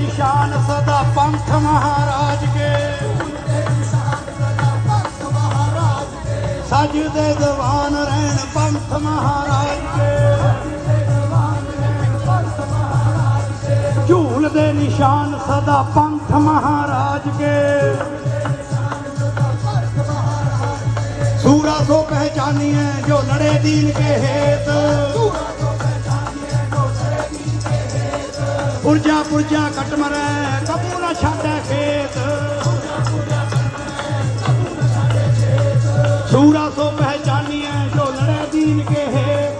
ਦੀ ਸ਼ਾਨ ਸਦਾ ਪੰਥ ਮਹਾਰਾਜ ਕੇ। ਸਜਦੇ ਦੀਵਾਨ ਰਹਿਣ ਪੰਥ ਮਹਾਰਾਜ ਕੇ। ਝੂਲ ਦੇ ਨਿਸ਼ਾਨ ਸਦਾ ਪੰਥ ਮਹਾਰਾਜ ਕੇ। ਸੂਰਾ ਸੋ ਪਹਿਚਾਨੀ ਹੈ ਜੋ ਲੜੇ ਦੀਨ ਕੇ ਹੇਤ। ਉਰਜਾ ਪੁਰਜਾ ਘਟ ਮਰੈ ਕਬੂ ਨਾ ਛਾੜੈ ਖੇਤ। ਸੂਰਾ ਸੋ ਪਹਿਚਾਨੀਐ ਜੋ ਲੜੈ ਦੀਨ ਕੇ ਹੇਤ।